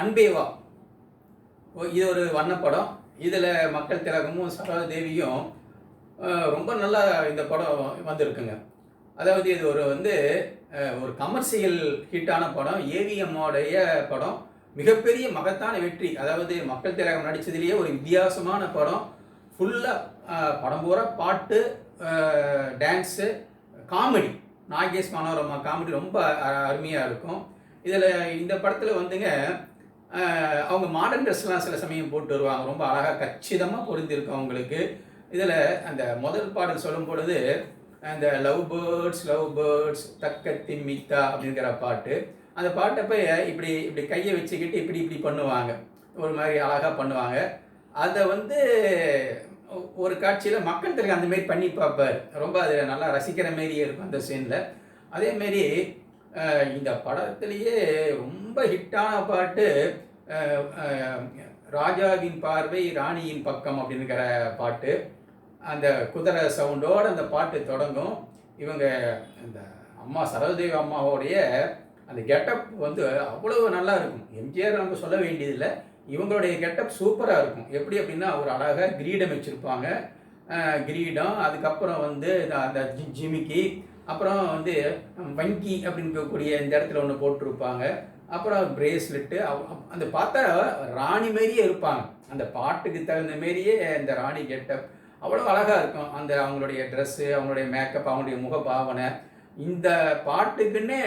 அன்பேவா ஓ, இது ஒரு வண்ணப்படம். இதில் மக்கள் திலகமும் சரோதேவியும் தேவியும் ரொம்ப நல்லா இந்த படம் வந்திருக்குங்க. அதாவது இது ஒரு வந்து ஒரு கமர்ஷியல் ஹிட்டான படம். ஏவிஎம்மோடைய படம். மிகப்பெரிய மகத்தான வெற்றி. அதாவது மக்கள் திலகம் நடித்ததுலேயே ஒரு வித்தியாசமான படம். ஃபுல்லாக படம் பூரா பாட்டு dance comedy Nagesh Manorama comedy ரொம்ப அருமையாக இருக்கும். இதில் இந்த படத்தில் வந்துங்க அவங்க மாடர்ன் ட்ரெஸ்லாம் சில சமயம் போட்டு வருவாங்க. ரொம்ப அழகாக கச்சிதமாக பொருந்திருக்கும் அவங்களுக்கு. இதில் அந்த முதல் பாடல் சொல்லும் பொழுது அந்த லவ் பேர்ட்ஸ் லவ் பேர்ட்ஸ் தக்கத்தி மித்தா அப்படிங்கிற பாட்டு. அந்த பாட்டை போய் இப்படி இப்படி கையை வச்சுக்கிட்டு இப்படி இப்படி பண்ணுவாங்க. ஒரு மாதிரி அழகாக பண்ணுவாங்க. அதை வந்து ஒரு காட்சியில் மக்கள் அந்த மாதிரி பண்ணி பார்ப்பார். ரொம்ப அது நல்லா ரசிக்கிற மாரியே இருக்கும் அந்த சீனில் அதேமாரி இந்த படத்துலேயே ரொம்ப ஹிட்டான பாட்டு ராஜாவின் பார்வை ராணியின் பக்கம் அப்படிங்கிற பாட்டு. அந்த குதிரை சவுண்டோடு அந்த பாட்டு தொடங்கும். இவங்க இந்த அம்மா சரோதேவி அம்மாவோடைய அந்த கெட்டப் வந்து அவ்வளவு நல்லா இருக்கும். எம்ஜிஆர் நம்ம சொல்ல வேண்டியதில்லை. இவங்களுடைய கெட்டப் சூப்பராக இருக்கும். எப்படி அப்படின்னா ஒரு அழகாக கிரீடம் வச்சுருப்பாங்க. கிரீடம் அதுக்கப்புறம் வந்து இந்த- அந்த ஜி- ஜிமிக்கி அப்புறம் வந்து வங்கி அப்படின்னு இருக்கக்கூடிய இந்த இடத்துல ஒன்று போட்டிருப்பாங்க. அப்புறம் பிரேஸ்லெட்டு அந்த பார்த்தா ராணி மாரியே இருப்பாங்க. அந்த பாட்டுக்கு தகுந்த மாரியே இந்த ராணி கெட்டப் அவ்வளோ அழகாக இருக்கும். அந்த அவங்களுடைய ட்ரெஸ்ஸு அவங்களுடைய மேக்கப் அவங்களுடைய முகபாவனை. இந்த பாட்டுக்குன்னே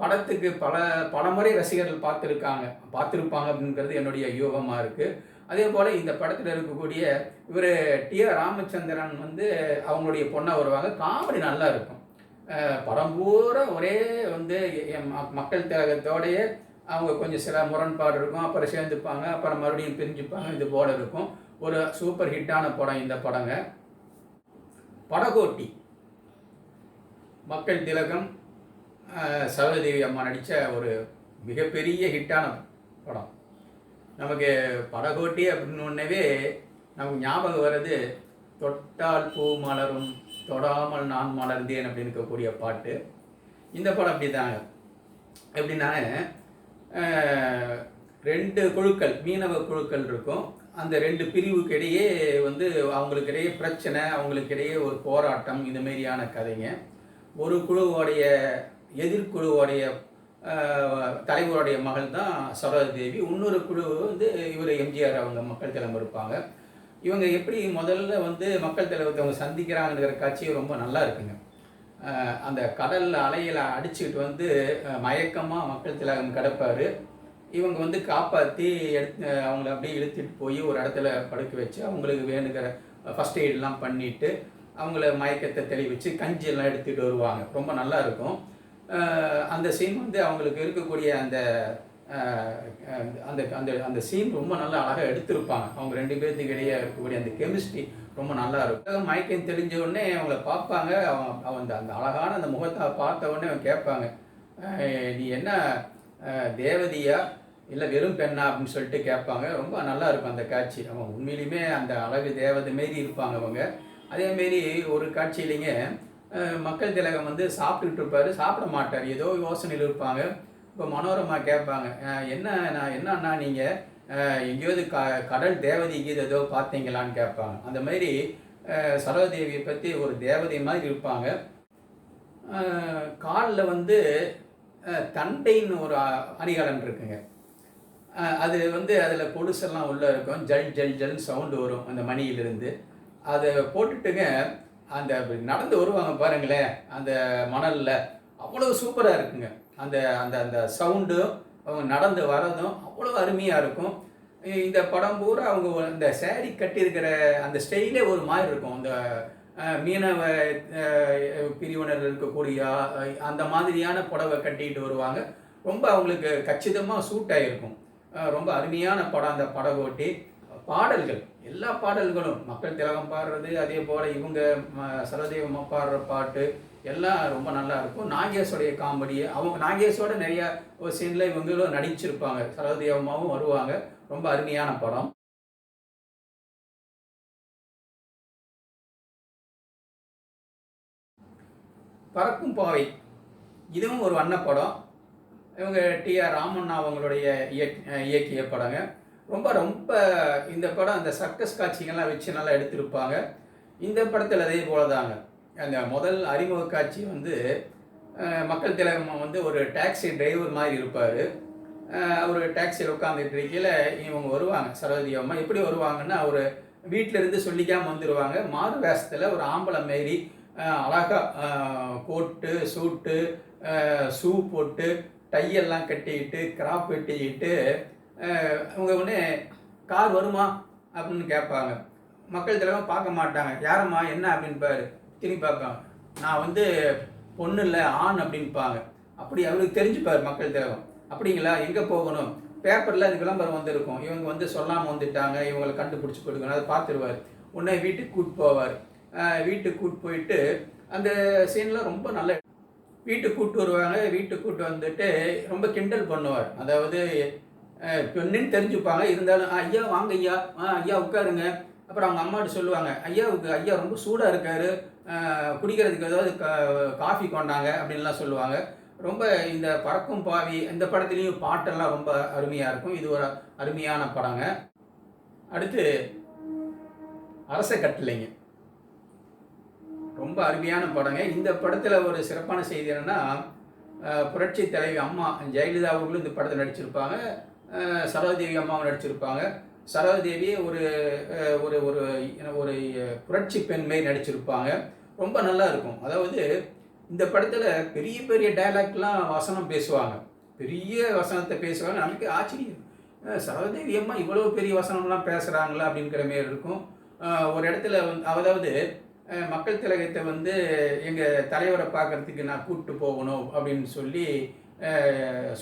படத்துக்கு பல பல முறை ரசிகர்கள் பார்த்துருக்காங்க. பார்த்துருப்பாங்க அப்படிங்கிறது என்னுடைய யூகமாக இருக்குது அதே போல் இந்த படத்தில் இருக்கக்கூடிய இவர் டி ஆர் ராமச்சந்திரன் வந்து அவங்களுடைய பொண்ணாக வருவாங்க. காமெடி நல்லா இருக்கும். படம் பூரா ஒரே வந்து மக்கள் திலகத்தோடைய அவங்க கொஞ்சம் சில முரண்பாடு இருக்கும். அப்புறம் சேர்ந்துப்பாங்க. அப்புறம் மறுபடியும் பிரிஞ்சுப்பாங்க. இது போல் இருக்கும். ஒரு சூப்பர் ஹிட்டான படம் இந்த படங்க. படகோட்டி. மக்கள் திலகம் அஹ், சரோஜதேவி அம்மா நடித்த ஒரு மிகப்பெரிய ஹிட்டான படம். நமக்கு படகோட்டி அப்படின்னு ஒன்னவே நமக்கு ஞாபகம் வர்றது தொட்டால் பூ மலரும் தொடாமல் நான் மலர்ந்தேன் அப்படின்னு இருக்கக்கூடிய பாட்டு. இந்த படம் அப்படி தாங்க எப்படின்னா ரெண்டு குழுக்கள் மீனவ குழுக்கள் இருக்கும். அந்த ரெண்டு பிரிவுக்கு இடையே வந்து அவங்களுக்கு இடையே பிரச்சனை அவங்களுக்கு இடையே ஒரு போராட்டம் இந்த மாதிரியான கதைங்க. ஒரு குழுவோடைய எதிர்குழுவோடைய தலைவருடைய மகள் தான் சரோஜதேவி இன்னொரு குழு வந்து இவர் எம்ஜிஆர் அவங்க மக்கள் தலைவர் இருப்பாங்க. இவங்க எப்படி முதல்ல வந்து மக்கள் தலைவத்தை அவங்க சந்திக்கிறாங்கிற காட்சி ரொம்ப நல்லா இருக்குங்க. அந்த கடலில் அலையில அடிச்சுக்கிட்டு வந்து மயக்கமாக மக்கள் திலகம் கிடப்பாரு. இவங்க வந்து காப்பாற்றி எடுத்து அவங்கள அப்படியே இழுத்துட்டு போய் ஒரு இடத்துல படுக்க வச்சு அவங்களுக்கு வேணுங்கிற ஃபஸ்ட் எய்டெலாம் பண்ணிவிட்டு அவங்கள மயக்கத்தை தெளிவிச்சு கஞ்சியெல்லாம் எடுத்துகிட்டு வருவாங்க. ரொம்ப நல்லா இருக்கும். அந்த சீன் வந்து அவங்களுக்கு இருக்கக்கூடிய அந்த அந்த அந்த அந்த சீன் ரொம்ப நல்லா அழகாக எடுத்திருப்பாங்க. அவங்க ரெண்டு பேர்த்துக்கு இடையே இருக்கக்கூடிய அந்த கெமிஸ்ட்ரி ரொம்ப நல்லா இருக்கும். மயக்கம் தெரிஞ்ச உடனே அவங்கள பார்ப்பாங்க. அவன் அவன் அந்த அந்த அழகான அந்த முகத்தை பார்த்த உடனே அவன் கேட்பாங்க நீ என்ன தேவதியா? இல்லை வெறும் பெண்ணா? அப்படின்னு சொல்லிட்டு கேட்பாங்க. ரொம்ப நல்லா இருக்கும் அந்த காட்சி. அவங்க உண்மையிலுமே அந்த அழகு தேவதை மாரி இருப்பாங்க அவங்க. அதேமாரி ஒரு காட்சியிலைங்க மக்கள் திலகம் வந்து சாப்பிட்டுட்டு இருப்பார் சாப்பிட மாட்டார் ஏதோ யோசனையில் இருப்பாங்க. இப்போ மனோரமா கேட்பாங்க என்ன நான் என்னன்னா நீங்கள் எங்கேயாவது க கடல் தேவதை கீது ஏதோ பார்த்தீங்களான்னு கேட்பாங்க. அந்த மாதிரி சரோதேவியை பற்றி ஒரு தேவதை மாதிரி இருப்பாங்க. காலில் வந்து தண்டைன்னு ஒரு அணிகலன் இருக்குங்க. அது வந்து அதில் கொலுசெல்லாம் உள்ளே இருக்கும். ஜல் ஜல் ஜல் சவுண்டு வரும் அந்த மணியிலிருந்து. அதை போட்டுட்டுங்க அந்த நடந்து வருவாங்க பாருங்களேன் அந்த மணலில் அவ்வளோ சூப்பராக இருக்குங்க. அந்த அந்த அந்த சவுண்டும் அவங்க நடந்து வரதும் அவ்வளோ அருமையாக இருக்கும். இந்த படம் பூரா அவங்க இந்த சேரீ கட்டியிருக்கிற அந்த ஸ்டைலே ஒரு மாதிரி இருக்கும். அந்த மீனவ பிரிவினர் இருக்கக்கூடிய அந்த மாதிரியான புடவை கட்டிட்டு வருவாங்க. ரொம்ப அவங்களுக்கு கச்சிதமாக சூட் ஆகிருக்கும் ரொம்ப அருமையான படம் அந்த படகோட்டி. பாடல்கள் எல்லா பாடல்களும். மக்கள் திலகம் பாடுறது அதே போல் இவங்க ம- சரதேவம்மா பாடுற பாட்டு எல்லாம் ரொம்ப நல்லா இருக்கும். நாகேஷோடைய காமெடி அவங்க நாகேஷோட நிறைய ஒரு சீனில் இவங்களும் நடிச்சிருப்பாங்க. சரதேவம்மாவும் வருவாங்க. ரொம்ப அருமையான படம். பறக்கும் பாவை இதுவும் ஒரு வண்ணப்படம் இவங்க டிஆர் ராமண்ணா அவங்களுடைய இயக்கிய படங்க. ரொம்ப ரொம்ப இந்த படம் அந்த சர்க்கஸ் காட்சிகள்லாம் வச்சு நல்லா எடுத்திருப்பாங்க. இந்த படத்தில் அதே போல தாங்க அந்த முதல் அறிமுக காட்சி வந்து மக்கள் திலகம் வந்து ஒரு டாக்ஸி டிரைவர் மாதிரி இருப்பார். அவர் டாக்ஸியில் உட்காந்துட்டு இருக்கையில் இவங்க வருவாங்க சரவதி அம்மா எப்படி வருவாங்கன்னா அவர் வீட்டிலேருந்து இருந்து வந்துடுவாங்க மாறு வேஷத்தில் ஒரு ஆம்பளை மாரி அழகாக அழகா கோட்டு சூட்டு ஷூ போட்டு டையெல்லாம் கட்டிக்கிட்டு கிராப் வெட்டிக்கிட்டு அவங்க உடனே கார் வருமா? அப்படின்னு கேட்பாங்க. மக்கள் தலைவன் பார்க்க மாட்டாங்க. யாரம்மா? என்ன? அப்படின்பாரு. திரும்பி பார்ப்பாங்க. நான் வந்து பொண்ணு இல்லை ஆண் அப்படின்பாங்க. அப்படி அவருக்கு தெரிஞ்சுப்பார் மக்கள் தலைவன். அப்படிங்களா? எங்கே போகணும்? பேப்பரில் அது விளம்பரம் வந்திருக்கும். இவங்க வந்து சொல்லாமல் வந்துட்டாங்க. இவங்களை கண்டுபிடிச்சி கொடுக்கணும் அதை பார்த்துருவார். உடனே வீட்டுக்கு கூட்டு போவார். வீட்டுக்கு கூட்டு போயிட்டு அந்த சீன்லாம் ரொம்ப நல்ல வீட்டுக்கு கூட்டு வருவாங்க. வீட்டுக்கு கூட்டு வந்துட்டு ரொம்ப கிண்டல் பண்ணுவார். அதாவது பெண்ணுன்னு தெரிஞ்சுப்பாங்க. இருந்தாலும் ஐயா வாங்க ஐயா. ஆ ஐயா உட்காருங்க. அப்புறம் அவங்க அம்மாட்ட சொல்லுவாங்க ஐயாவுக்கு ஐயா ரொம்ப சூடாக இருக்காரு. குடிக்கிறதுக்கு ஏதாவது கா- காஃபி கொண்டாங்க அப்படின்லாம் சொல்லுவாங்க. ரொம்ப இந்த பறக்கும் பாவி இந்த படத்துலேயும் பாட்டெல்லாம் ரொம்ப அருமையாக இருக்கும். இது ஒரு அருமையான படங்க. அடுத்து அரச கட்டளைங்க. ரொம்ப அருமையான படங்க. இந்த படத்தில் ஒரு சிறப்பான செய்தி என்னன்னா புரட்சி தலைவி அம்மா ஜெயலலிதா அவர்களும் இந்த படத்தில் நடிச்சிருப்பாங்க. சரோஜதேவி அம்மாவும் நடிச்சிருப்பாங்க. சரோஜதேவி ஒரு ஒரு ஒரு ஒரு புரட்சி பெண் நடிச்சிருப்பாங்க. ரொம்ப நல்லா இருக்கும். அதாவது இந்த படத்தில் பெரிய பெரிய டைலாக்லாம் வசனம் பேசுவாங்க. பெரிய வசனத்தை பேசுவாங்க. நமக்கு ஆச்சரியம். அஹ், சரோஜதேவி அம்மா இவ்வளோ பெரிய வசனம்லாம் பேசுகிறாங்களா அப்படிங்கிற மாரி இருக்கும். ஒரு இடத்துல வந்து அதாவது மக்கள் திலகத்தை வந்து எங்கள் தலைவரை பார்க்கறதுக்கு நான் கூப்பிட்டு போகணும் அப்படின்னு சொல்லி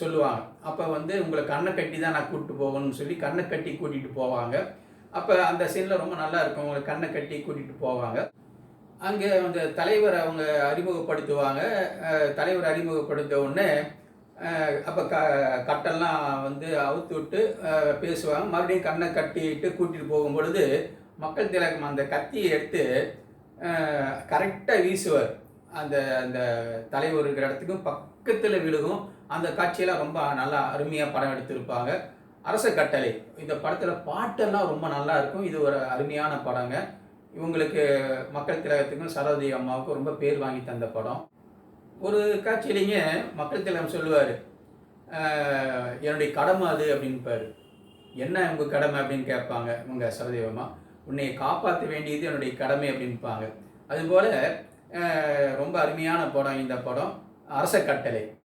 சொல்லுவாங்க. அப்போ வந்து உங்களை கண்ணை கட்டி தான் நான் கூப்பிட்டு போகணும்னு சொல்லி கண்ணை கட்டி கூட்டிகிட்டு போவாங்க. அப்போ அந்த சீனில் ரொம்ப நல்லா இருக்கும். உங்களை கண்ணை கட்டி கூட்டிகிட்டு போவாங்க. அங்கே அந்த தலைவரை அவங்க அறிமுகப்படுத்துவாங்க. தலைவர் அறிமுகப்படுத்த உடனே அப்போ க கட்டெல்லாம் வந்து அவுத்து விட்டு பேசுவாங்க. மறுபடியும் கண்ணை கட்டிட்டு கூட்டிகிட்டு போகும் பொழுது மக்கள் திலகம் அந்த கத்தியை எடுத்து கரெக்டாக வீசுவார். அந்த அந்த தலைவர் இருக்கிற இடத்துக்கும் பக் பக்கத்தில் விழுகும். அந்த காட்சியெல்லாம் ரொம்ப நல்லா அருமையாக படம் எடுத்திருப்பாங்க. அரச கட்டளை. இந்த படத்தில் பாட்டெல்லாம் ரொம்ப நல்லா இருக்கும். இது ஒரு அருமையான படங்க. இவங்களுக்கு மக்கள் திலகத்துக்கும் சரோஜி அம்மாவுக்கும் ரொம்ப பேர் வாங்கி தந்த படம். ஒரு காட்சியிலேங்க மக்கள் திலகம் சொல்லுவார் என்னுடைய கடமை அது அப்படின்பாரு. என்ன உங்கள் கடமை? அப்படின்னு கேட்பாங்க உங்க சரதேவம்மா அம்மா. உன்னை காப்பாற்ற வேண்டியது என்னுடைய கடமை அப்படின்பாங்க. அதுபோல் ரொம்ப அருமையான படம் இந்த படம். அரச கட்டளை.